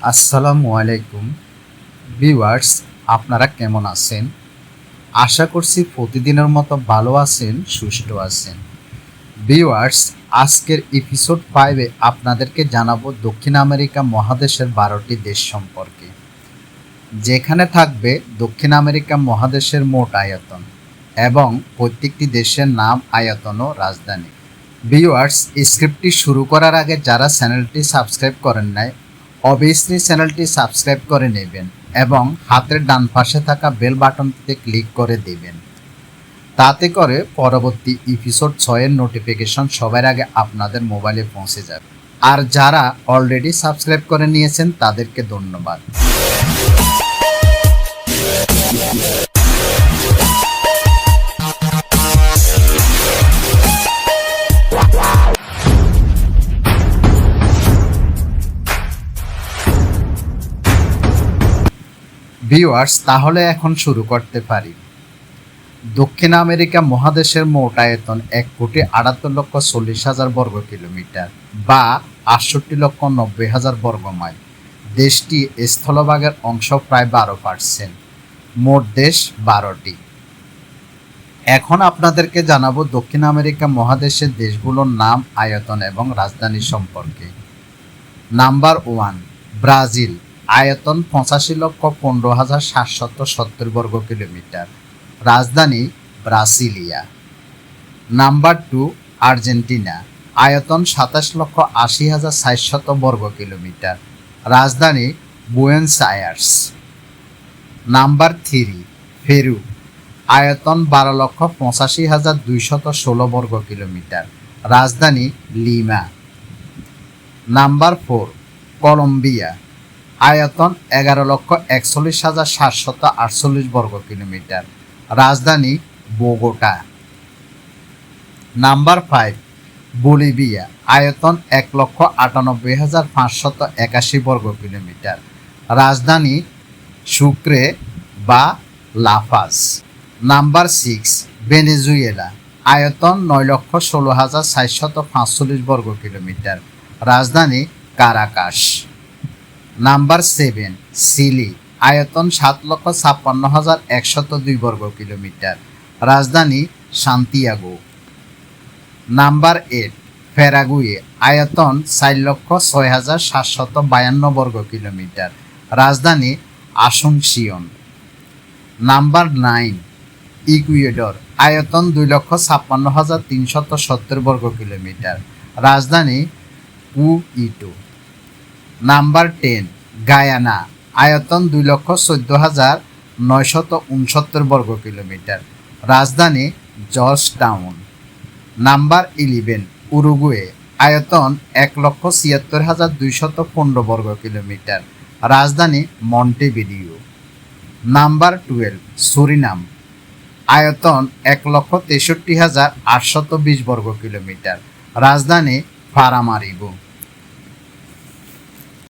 আসসালামু আলাইকুম ভিউয়ার্স, আপনারা কেমন আছেন? আশা করছি প্রতিদিনের মতো ভালো আছেন, সুস্থ আছেন। ভিউয়ার্স, আজকের এপিসোড ফাইভে আপনাদেরকে জানাব দক্ষিণ আমেরিকা মহাদেশের বারোটি দেশ সম্পর্কে। যেখানে থাকবে দক্ষিণ আমেরিকা মহাদেশের মোট আয়তন এবং প্রত্যেকটি দেশের নাম, আয়তন ও রাজধানী। ভিউয়ার্স স্ক্রিপ্টটি শুরু করার আগে যারা চ্যানেলটি সাবস্ক্রাইব করেন নাই অবভিয়াসলি চ্যানেলটি সাবস্ক্রাইব করে নেবেন এবং হাতের ডান পাশে থাকা বেল বাটনটিতে ক্লিক করে দেবেন। তাতে করে পরবর্তী এপিসোড ছয়ের নোটিফিকেশন সবার আগে আপনাদের মোবাইলে পৌঁছে যাবে। আর যারা অলরেডি সাবস্ক্রাইব করে নিয়েছেন তাদেরকে ধন্যবাদ। ভিউয়ার্স তাহলে এখন শুরু করতে পারি। দক্ষিণ আমেরিকা মহাদেশের মোট আয়তন এক কোটি আটাত্তর লক্ষ চল্লিশ হাজার বর্গ কিলোমিটার বা আটষট্টি লক্ষ নব্বই হাজার বর্গ মাইল। দেশটি স্থলভাগের অংশ প্রায় বারো পার্সেন্ট মোট দেশ বারোটি। এখন আপনাদেরকে জানাব দক্ষিণ আমেরিকা মহাদেশের দেশগুলোর নাম, আয়তন এবং রাজধানী সম্পর্কে। Number one Brazil. আয়তন পঁচাশি লক্ষ পনেরো হাজার সাতশত সত্তর বর্গ কিলোমিটার। রাজধানী ব্রাসিলিয়া। Number two, Argentina. আয়তন সাতাশ লক্ষ আশি হাজার ষাটশত বর্গ কিলোমিটার। রাজধানী Buenos Aires. Number three, Peru. আয়তন বারো লক্ষ পঁচাশি হাজার দুইশত ষোলো বর্গ কিলোমিটার। রাজধানী লিমা। Number four, Colombia. আয়তন এগারো লক্ষ একচল্লিশ হাজার সাতশত আটচল্লিশ বর্গ কিলোমিটার। রাজধানী বোগোটা। Number five Bolivia. আয়তন এক লক্ষ আটানব্বই হাজার পাঁচশত একাশি বর্গ কিলোমিটার। রাজধানী সুক্রে বা লাফাস নাম্বার সিক্স ভেনেজুয়েলা। আয়তন নয় লক্ষ ষোলো হাজার সাতশত পাঁচচল্লিশ বর্গ কিলোমিটার। রাজধানী কারাকাশ। নাম্বার সেভেন, সিলি, আয়তন সাত লক্ষ ছাপ্পান্ন হাজার একশত দুই বর্গ কিলোমিটার। রাজধানী সান্তিয়াগো। নাম্বার এইট ফেরাগুয়ে আয়তন চার লক্ষ ছয় হাজার সাতশত বায়ান্ন বর্গ কিলোমিটার। রাজধানী আসনসিয়ন নাম্বার নাইন, ইকুয়েডর, আয়তন দুই লক্ষ ছাপ্পান্ন হাজার তিনশত সত্তর বর্গ কিলোমিটার। রাজধানী উ ইটো নাম্বার টেন, গায়ানা, আয়তন দুই লক্ষ চোদ্দ হাজার নয়শত উনসত্তর বর্গ কিলোমিটার, রাজধানী Georgetown number eleven, Uruguay, আয়তন এক লক্ষ ছিয়াত্তর হাজার দুইশত পনেরো বর্গ কিলোমিটার, রাজধানী মন্টেভিডিও নাম্বার টুয়েলভ, সুরিনাম, আয়তন এক লক্ষ তেষট্টি হাজার আটশত বিশ বর্গ কিলোমিটার, রাজধানী ফারামারিবো।